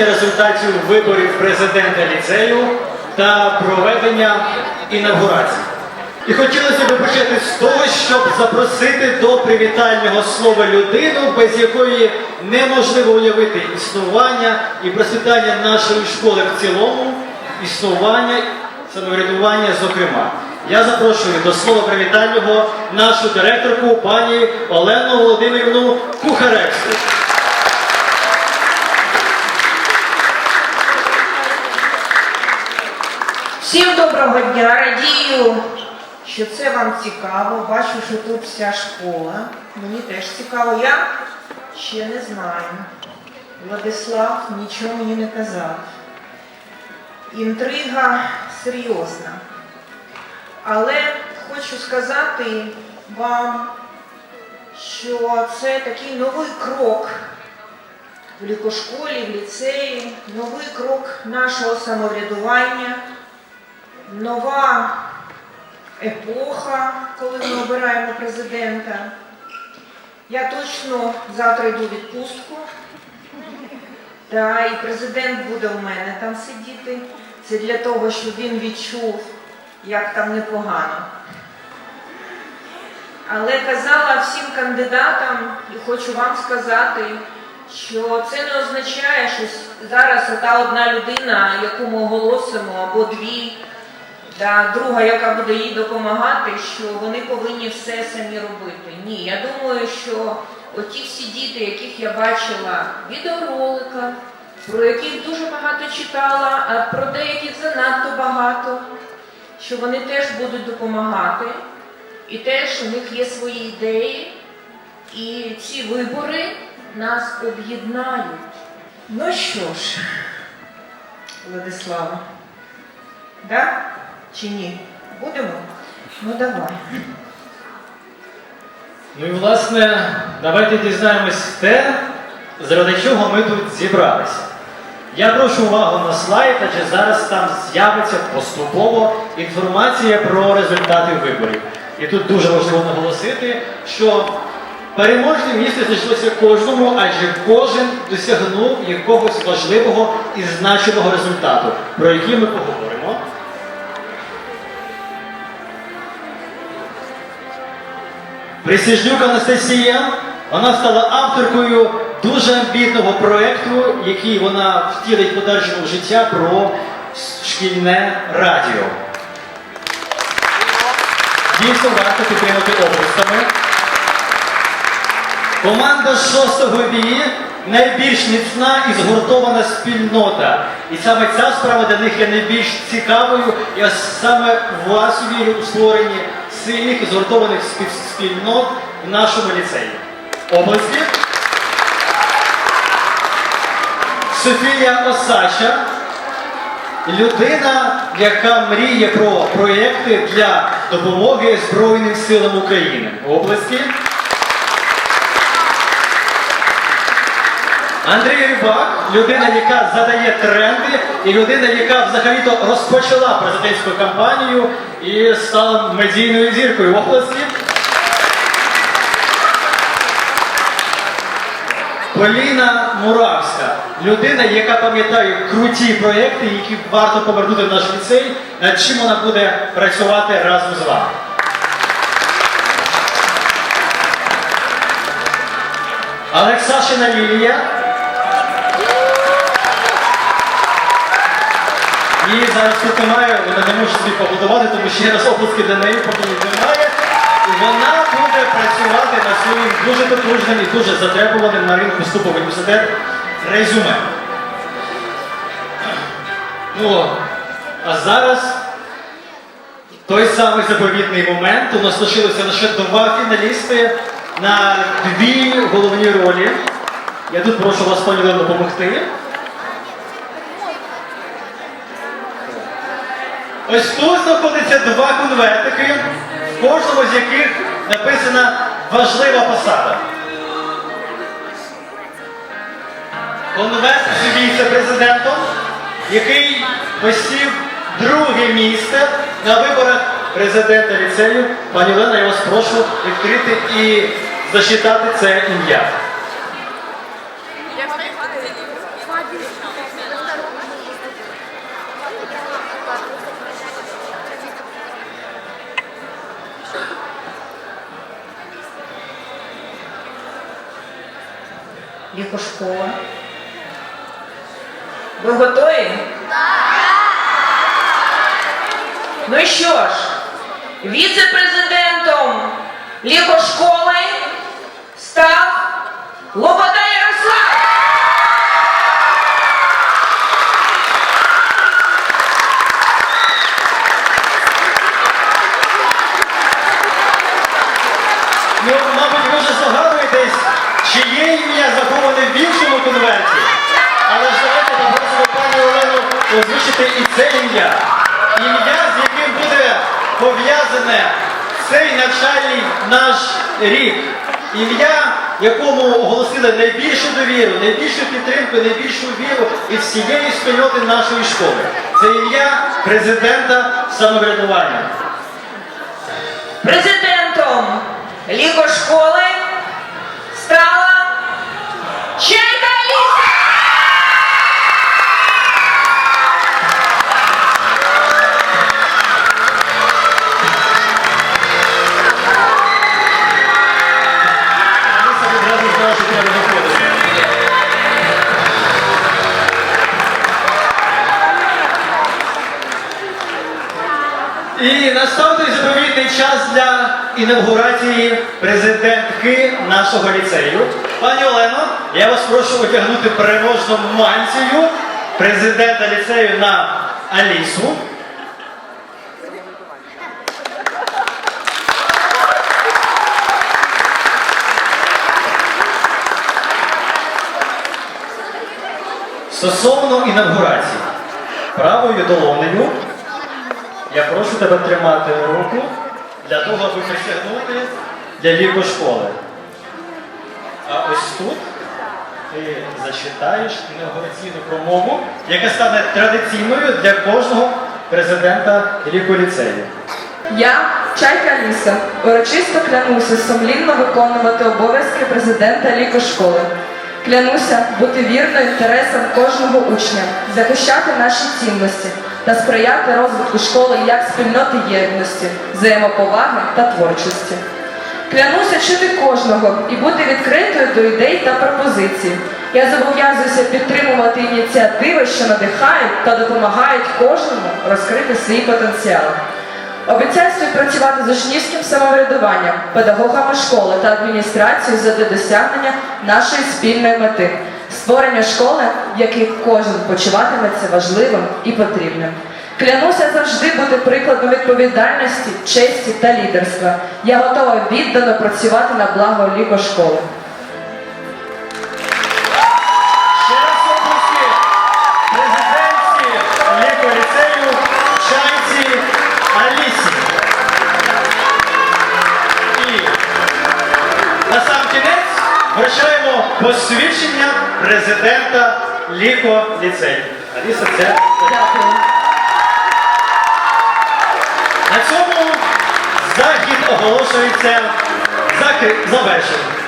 оголошення результатів виборів президента ліцею та проведення інавгурації. І хотілося б почати з того, щоб запросити до привітального слова людину, без якої неможливо уявити існування і процвітання нашої школи в цілому, існування, самоврядування, зокрема. Я запрошую до слова привітального нашу директорку пані Олену Володимирівну Кухаревську. Всім доброго дня, радію, що це вам цікаво. Бачу, що тут вся школа. Мені теж цікаво. Я ще не знаю. Владислав нічого мені не казав. Інтрига серйозна. Але хочу сказати вам, що це такий новий крок в лікошколі, в ліцеї, новий крок нашого самоврядування нова епоха, коли ми обираємо президента. Я точно завтра йду в відпустку. Та і президент буде у мене там сидіти. Це для того, щоб він відчув, як там непогано. Але казала всім кандидатам, і хочу вам сказати, що це не означає, що зараз ота одна людина, яку ми оголосимо, або дві, та друга, яка буде їй допомагати, що вони повинні все самі робити. Ні, я думаю, що оті всі діти, яких я бачила в відеороликах, про яких дуже багато читала, а про деяких занадто багато, що вони теж будуть допомагати, і теж у них є свої ідеї, і ці вибори нас об'єднають. Ну що ж, Владислава, да? Чи ні? Будемо? Ну давай. Ну і власне, давайте дізнаємось те, заради чого ми тут зібралися. Я прошу увагу на слайд, адже зараз там з'явиться поступово інформація про результати виборів. І тут дуже важливо наголосити, що переможне місце знайшлося кожному, адже кожен досягнув якогось важливого і значимого результату, про який ми поговоримо. Присяжнюк Анастасія, вона стала авторкою дуже амбітного проєкту, який вона втілить подальшому життя про шкільне радіо. Дійсно варто підтримати областями. Команда шостого вії найбільш міцна і згуртована спільнота. І саме ця справа для них є найбільш цікавою. Я саме в вас у створенні сильних і згуртованих спільнот в нашому ліцеї. Області. Софія Осача, людина, яка мріє про проєкти для допомоги Збройним силам України. Області. Андрій Рибак, людина, яка задає тренди, і людина, яка взагалі-то розпочала президентську кампанію і стала медійною зіркою в області. Поліна Муравська, людина, яка пам'ятає круті проєкти, які варто повернути в наш ліцей, над чим вона буде працювати разом з вами. Олексашина Лілія. Її зараз тут немає, вона не може собі побудувати, тому ще раз оплески для неї, поки немає. І вона буде працювати над своїм дуже потужним і дуже затребуваним на ринку вступу в університет резюме. Ну, а зараз той самий заповітний момент. У нас лишилося лише два фіналісти на дві головні ролі. Я тут прошу вас, пані Олено, допомогти. Ось тут знаходиться два конвертики, в кожному з яких написана важлива посада. Конверт з віце-президентом, який посів друге місце на виборах президента ліцею. Пані Олена, я вас прошу відкрити і зачитати це ім'я. Лікошкола. Ви готові? Ну що ж, віце-президентом лікошколи став Лобода Ярослав. Ну, мабуть, ви вже здогадуєтесь, чиє ім'я заховане в іншому конверті. Але ж давайте попросимо пані Олену озвучити і це ім'я. Ім'я, з яким буде пов'язане цей навчальний наш рік. Ім'я, якому оголосили найбільшу довіру, найбільшу підтримку, найбільшу віру із всієї спільноти нашої школи. Це ім'я президента самоврядування. Президентом знала, що виходити. І настав той заповітний час для інавгурації президентки нашого ліцею. Пані Олено, я вас прошу одягнути переможну мантію президента ліцею на Алісу. Стосовно інавгурації, правою долонею я прошу тебе тримати руку для того, аби присягнути для ліку школи. А ось тут ти зачитаєш інавгураційну промову, яка стане традиційною для кожного президента ліку ліцею. Я, Чайка Ліса, урочисто клянуся сумлінно виконувати обов'язки президента лікошколи. Клянуся бути вірною інтересам кожного учня, захищати наші цінності та сприяти розвитку школи як спільноти єдності, взаємоповаги та творчості. Клянуся чути кожного і бути відкритою до ідей та пропозицій. Я зобов'язуюся підтримувати ініціативи, що надихають та допомагають кожному розкрити свій потенціал. Обіцяю співпрацювати з учнівським самоврядуванням, педагогами школи та адміністрацією задля досягнення нашої спільної мети створення школи, в якій кожен почуватиметься важливим і потрібним. Клянуся завжди бути прикладом відповідальності, честі та лідерства. Я готова віддано працювати на благо лікошколи. Ще вручаємо посвідчення президента ліко ліцею. Аліса, це Дякую. на цьому захід оголошується завершеним.